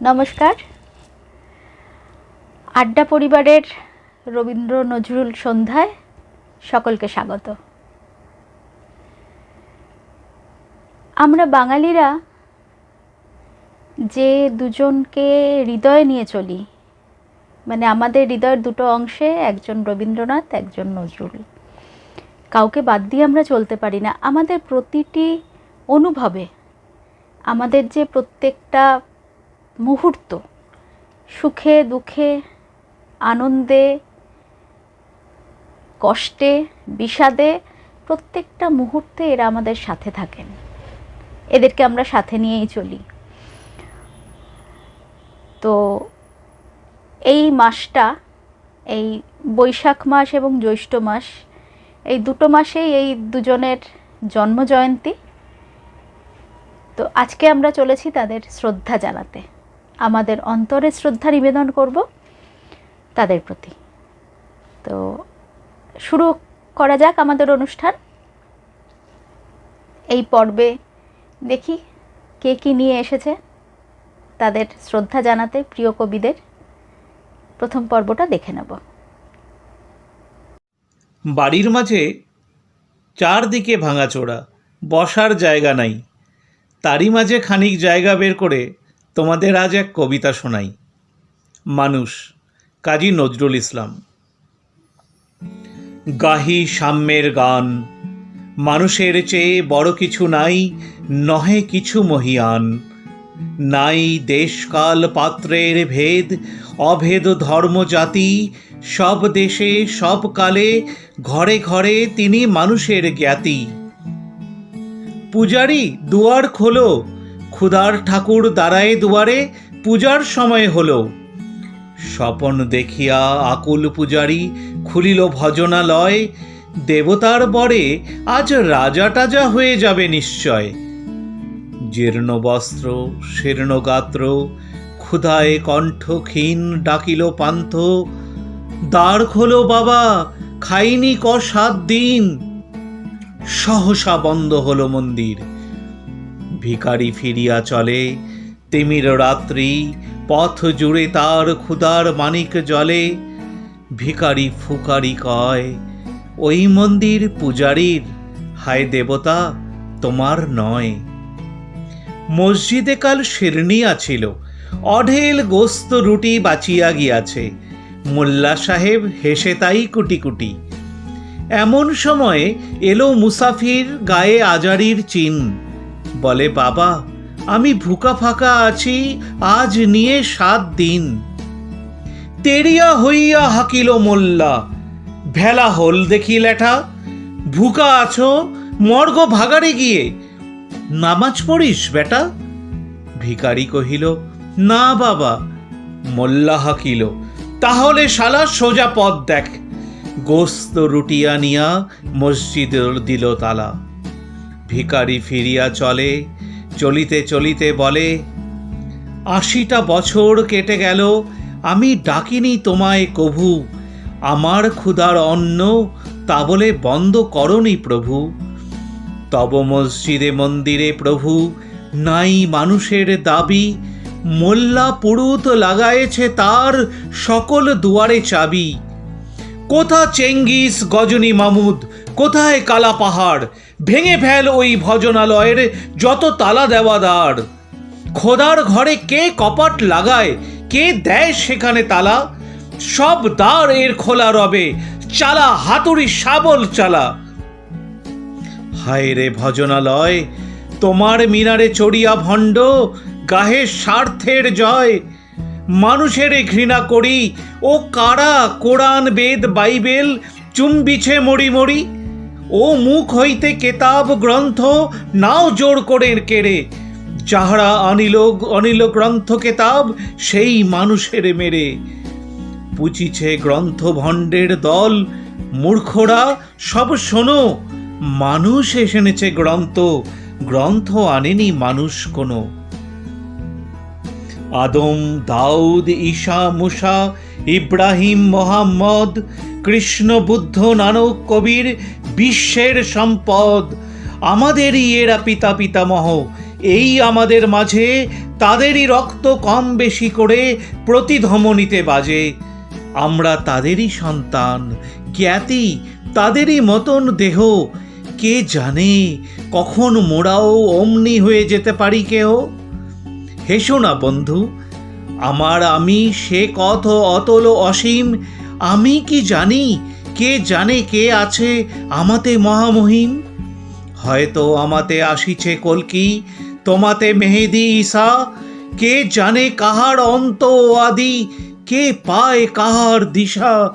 নমস্কার। আড্ডা পরিবারের রবীন্দ্র নজরুল সন্ধ্যায় সকলকে স্বাগত। আমরা বাঙালিরা যে দুজনকে হৃদয়ে নিয়ে চলি মানে আমাদের হৃদয়ের দুটো অংশে একজন রবীন্দ্রনাথ, একজন নজরুল। কাউকে বাদ দিয়ে আমরা চলতে পারি না। আমাদের প্রতিটি অনুভবে, আমাদের যে প্রত্যেকটা মুহূর্ত, সুখে, দুঃখে, আনন্দে, কষ্টে, বিষাদে, প্রত্যেকটা মুহূর্তে এরা আমাদের সাথে থাকেন। এদেরকে আমরা সাথে নিয়েই চলি। তো এই মাসটা, এই বৈশাখ মাস এবং জ্যৈষ্ঠ মাস, এই দুটো মাসেই এই দুজনের জন্মজয়ন্তী। তো আজকে আমরা চলেছি তাদের শ্রদ্ধা জানাতে। আমাদের অন্তরে শ্রদ্ধা নিবেদন করব তাদের প্রতি। তো শুরু করা যাক আমাদের অনুষ্ঠান। এই পর্বে দেখি কে কী নিয়ে এসেছে, তাদের শ্রদ্ধা জানাতে প্রিয় কবিদের প্রথম পর্বটা দেখে নেব। বাড়ির মাঝে চারদিকে ভাঙাচোরা, বসার জায়গা নাই। তারই মাঝে খানিক জায়গা বের করে তোমাদের আজ এক কবিতা শোনাই। মানুষ, কাজী নজরুল ইসলাম। গাহি সাম্যের গান, মানুষের চেয়ে বড় কিছু নাই, নহে কিছু মহিয়ান। নাই দেশকাল পাত্রের ভেদ, অভেদ ধর্ম জাতি, সব দেশে, সব কালে, ঘরে ঘরে তিনি মানুষের জ্ঞাতি। পূজারি দুয়ার খোলো ক্ষুদার ঠাকুর দাঁড়ায় দুয়ারে পূজার সময় হলো। স্বপন দেখিয়া আকুল পূজারি খুলিল ভজনালয়। দেবতার বরে আজ রাজা টাজা হয়ে যাবে নিশ্চয়। জীর্ণ বস্ত্র, শীর্ণ গাত্র, ক্ষুধায় কণ্ঠ ক্ষীণ ডাকিল পান্থ। দ্বার খোলো বাবা, খাইনি ক সাত দিন। সহসা বন্ধ হলো মন্দির। ভিখারি ফিরিয়া চলে। তিমির রাত্রি, পথ জুড়ে তার ক্ষুধার মানিক জলে। ভিখারি ফুকারি কয়, ওই মন্দির পূজারীর, হায় দেবতা, তোমার নয়। মসজিদে কাল শিরনি আছিল অঢেল গোস্ত রুটি বাঁচিয়া গিয়াছে। মোল্লা সাহেব হেসে তাই কুটি কুটি এমন সময়ে এলো মুসাফির গায়ে আজারির চিন। বলে, বাবা, আমি ভুকা ফাঁকা আছি, আজ নিয়ে সাত দিন। তেরিয়া হইয়া হাকিল মোল্লা, ভেলা হল দেখি লেঠা, ভুকা আছো, মর্গ ভাগাড়ে গিয়ে, নামাজ পড়িস বেটা? ভিকারি কহিল, না বাবা। মোল্লা হাকিল, তাহলে শালা সোজা পথ দেখ। গোস্ত রুটিয়া নিয়া মসজিদ দিল তালা। ভিখারি ফিরিয়া চলে, চলিতে চলিতে বলে, আশিটা বছর কেটে গেল, আমি ডাকিনি তোমায় কভু। আমার ক্ষুধার অন্ন তা বলে বন্ধ করনি প্রভু। তব মসজিদে মন্দিরে প্রভু, নাই মানুষের দাবি। মোল্লা পুরুত লাগায়েছে তার সকল দুয়ারে চাবি। কোথা চেঙ্গিস, গজনী মামুদ? কোথায় কালা পাহাড়? ভেঙে ফেল ওই ভজনালয়ের যত তালা দেওয়া দ্বার খোদার ঘরে কে কপাট লাগায়? কে দেয় সেখানে তালা? সব দ্বার এর খোলা রবে, চালা হাতুড়ি শাবল চালা। হায় রে ভজনালয়, তোমার মিনারে চড়িয়া ভণ্ড, গাহে স্বার্থের জয় মানুষের ঘৃণা করি। ও কারা কোরআন, বেদ, বাইবেল, চুম্বিছে মরি মরি? ও মুখ হইতে কেতাব, গ্রন্থ, নাও জোর করে কেড়ে। যাহারা অনিল অনিল গ্রন্থ, কেতাব, সেই মানুষের মেরে। পুচিছে গ্রন্থ ভণ্ডের দল। মূর্খরা, সব শোনো, মানুষ এসেছে গ্রন্থ। গ্রন্থ আনেনি মানুষ কোনো। আদম, দাউদ, ঈশা, মুসা, ইব্রাহিম, মোহাম্মদ, কৃষ্ণ, বুদ্ধ, নানক, কবির, বিশ্বের সম্পদ। আমাদেরই এরা পিতা পিতামহ। এই আমাদের মাঝে তাদেরই রক্ত কম বেশি করে প্রতিধমনীতে বাজে। আমরা তাদেরই সন্তান, জ্ঞাতি, তাদেরই মতন দেহ। কে জানে কখন মোড়াও অমনি হয়ে যেতে পারি কেহ হেসো না, বন্ধু। আমার আমি সে কত অতল অসীম, আমি কি জানি কে জানে কে আছে আমাতে মহামহিম? হয়তো আমাতে আসিছে কলকি, তোমাতে মেহেদি ঈশা, কে জানে কাহার অন্ত আদি, কে পায় কাহার দিশা?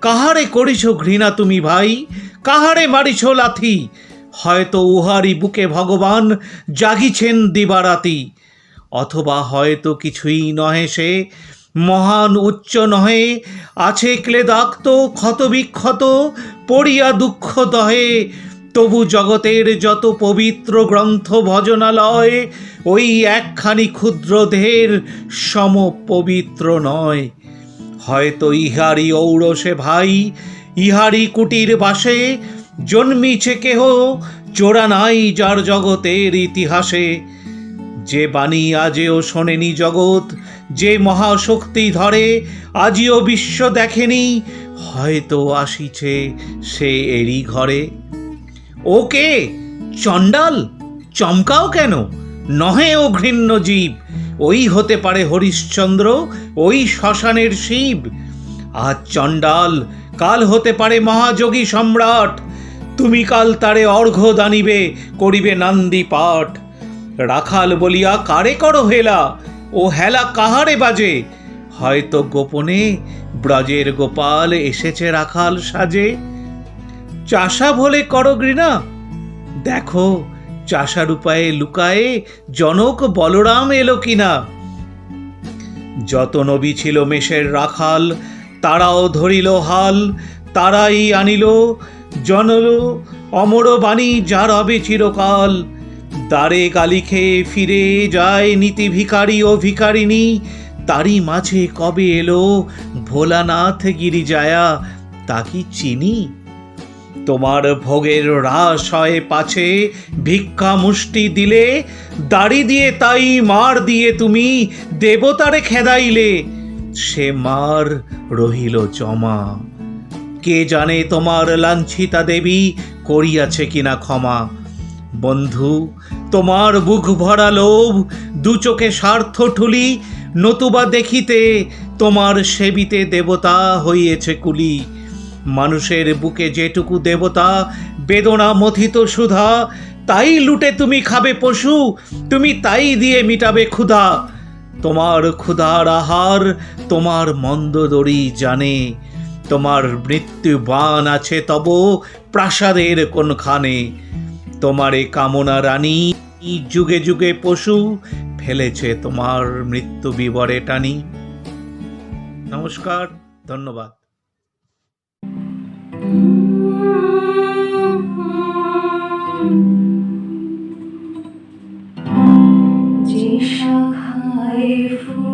কাহারে করিছ ঘৃণা তুমি ভাই, কাহারে মারিছ লাথি? হয়তো উহারি বুকে ভগবান জাগিছেন দিবারাতি। অথবা হয়তো কিছুই নহে সে, মহান উচ্চ নহে, আছে ক্লেদাক্ত, ক্ষতবিক্ষত, পড়িয়া দুঃখ দহে তবু জগতের যত পবিত্র গ্রন্থ ভজনালয়, ওই একখানি ক্ষুদ্র দেহের সম পবিত্র নয়। হয়তো ইহারি ঔরসে ভাই ইহারি কুটির বাসে, জন্মিছে কেহ চোরা নাই যার জগতের ইতিহাসে। যে বাণী আজেও শোনেনি জগৎ, যে মহাশক্তি ধরে, আজিও বিশ্ব দেখেনি, হয়তো আসিছে সে এরই ঘরে। ওকে চণ্ডাল? চমকাও কেন? নহে ও ঘৃণ্য জীব, ওই হতে পারে হরিশ্চন্দ্র, ওই শ্মশানের শিব। আজ চণ্ডাল, কাল হতে পারে মহাযোগী সম্রাট, তুমি কাল তারে অর্ঘ্য দানিবে, করিবে নান্দি পাঠ। রাখাল বলিয়া, কারে করো হেলা? ও হেলা কাহারে বাজে? হয়তো গোপনে ব্রজের গোপাল এসেছে রাখাল সাজে। চাষা ভোলে করো ঘৃণা? দেখো, চাষার উপায়ে লুকায়ে জনক বলরাম এলো কিনা? যত নবী ছিল মেষের রাখাল, তারাও ধরিল হাল, তারাই আনিল, জনল অমর বাণী যার হবে চিরকাল। দ্বারে গালি খেয়ে ফিরে যায় নীতি ভিখারি ও ভিখারিণী। তারই মাঝে কবে এলো ভোলানাথ গিরিজায়া, তা কি চিনি? তোমার ভোগের রাস হয় পাছে, ভিক্ষা মুষ্টি দিলে, দাড়ি দিয়ে তাই মার দিয়ে তুমি দেবতারে খেদাইলে। সে মার রহিল জমা। কে জানে তোমার লাঞ্ছিতা দেবী করিয়াছে কিনা ক্ষমা। বন্ধু, তোমার বুক ভরা লোভ, দু চোখে স্বার্থ ঠুলি, নতুবা দেখিতে তোমার সেবিতে দেবতা হইয়েছে কুলি। মানুষের বুকে যেটুকু দেবতা বেদনা মথিত সুধা, তাই লুটে তুমি খাবে পশু, তুমি তাই দিয়ে মিটাবে ক্ষুধা। তোমার ক্ষুধার আহার তোমার মন্দদরি জানে, তোমার মৃত্যু বান আছে তব প্রাসাদের কোনখানে। তোমারে কামনা রানী, যুগে যুগে পশু ফেলেছে তোমার মৃত্যু বিবরে টানি। নমস্কার, ধন্যবাদ। যে শাখায় ফুল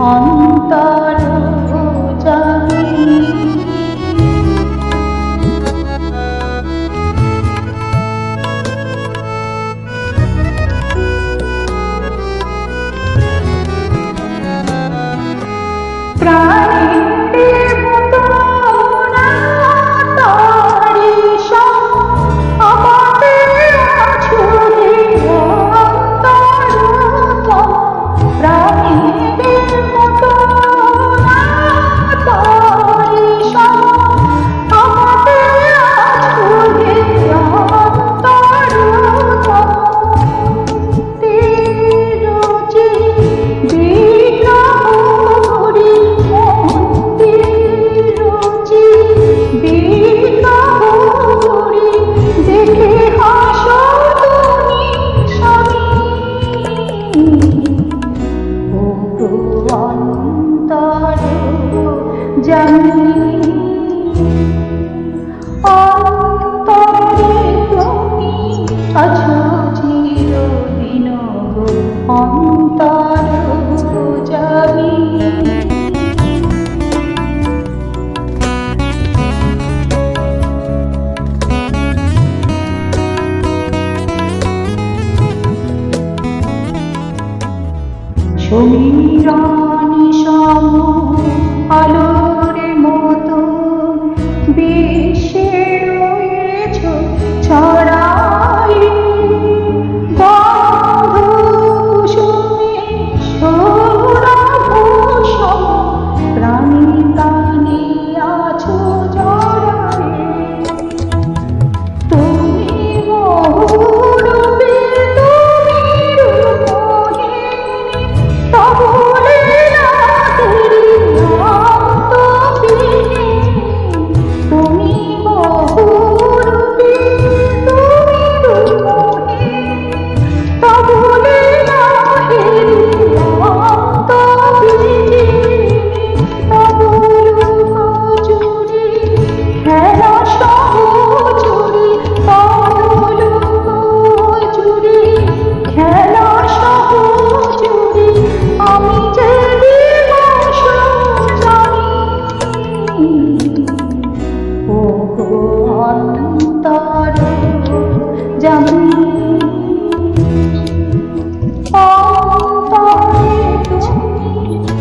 অন্তর জানি। প্রাণের মতো জানি।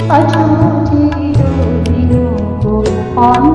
আছো চিরদিন গো অন্তর